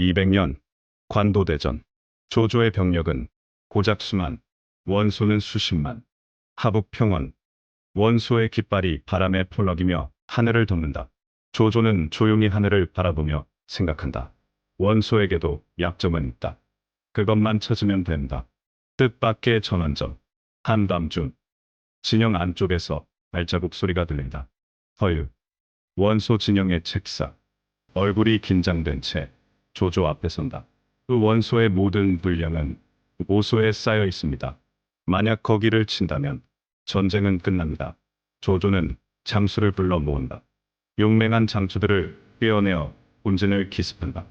200년 관도대전 조조의 병력은 고작 수만 원소는 수십만 하북평원 원소의 깃발이 바람에 펄럭이며 하늘을 덮는다. 조조는 조용히 하늘을 바라보며 생각한다. 원소에게도 약점은 있다. 그것만 찾으면 된다. 뜻밖의 전원점 한밤중 진영 안쪽에서 발자국 소리가 들린다. 허유 원소 진영의 책상 얼굴이 긴장된 채 조조 앞에 선다. 그 원소의 모든 분량은 모소에 쌓여 있습니다. 만약 거기를 친다면 전쟁은 끝납니다. 조조는 장수를 불러 모은다. 용맹한 장수들을 꿰어내어 본진을 기습한다.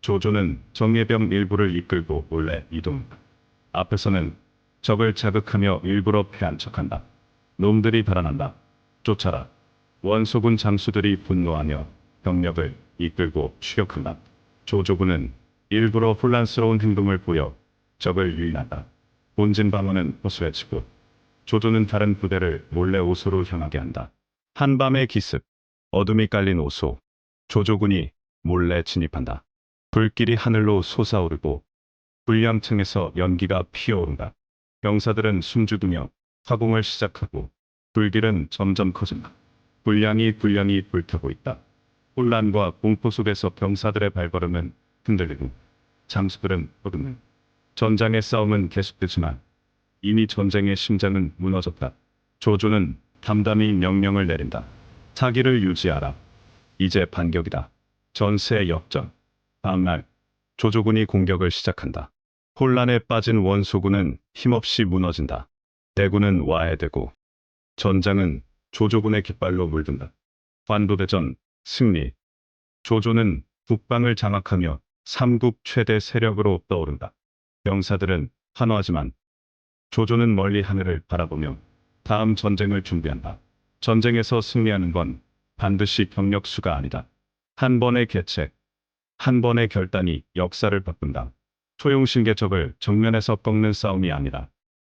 조조는 정예병 일부를 이끌고 몰래 이동한다. 앞에서는 적을 자극하며 일부러 패한 척한다. 놈들이 달아난다. 쫓아라. 원소군 장수들이 분노하며 병력을 이끌고 추격한다. 조조군은 일부러 혼란스러운 행동을 보여 적을 유인한다. 본진 방어는 호수해치고 조조는 다른 부대를 몰래 오소로 향하게 한다. 한밤의 기습, 어둠이 깔린 오소, 조조군이 몰래 진입한다. 불길이 하늘로 솟아오르고 불량층에서 연기가 피어오른다. 병사들은 숨죽이며 화공을 시작하고 불길은 점점 커진다. 불량이 불량이 불타고 있다. 혼란과 공포 속에서 병사들의 발걸음은 흔들리고 장수들은 오르는 전장의 싸움은 계속되지만 이미 전쟁의 심장은 무너졌다. 조조는 담담히 명령을 내린다. 사기를 유지하라. 이제 반격이다. 전세 역전. 다음날 조조군이 공격을 시작한다. 혼란에 빠진 원소군은 힘없이 무너진다. 대군은 와해되고 전장은 조조군의 깃발로 물든다. 관도대전 승리. 조조는 북방을 장악하며 삼국 최대 세력으로 떠오른다. 병사들은 환호하지만 조조는 멀리 하늘을 바라보며 다음 전쟁을 준비한다. 전쟁에서 승리하는 건 반드시 병력 수가 아니다. 한 번의 계책, 한 번의 결단이 역사를 바꾼다. 소용신계 적을 정면에서 꺾는 싸움이 아니라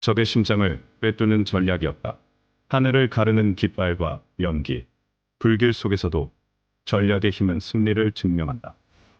적의 심장을 꿰뚫는 전략이었다. 하늘을 가르는 깃발과 연기, 불길 속에서도 전략의 힘은 승리를 증명한다.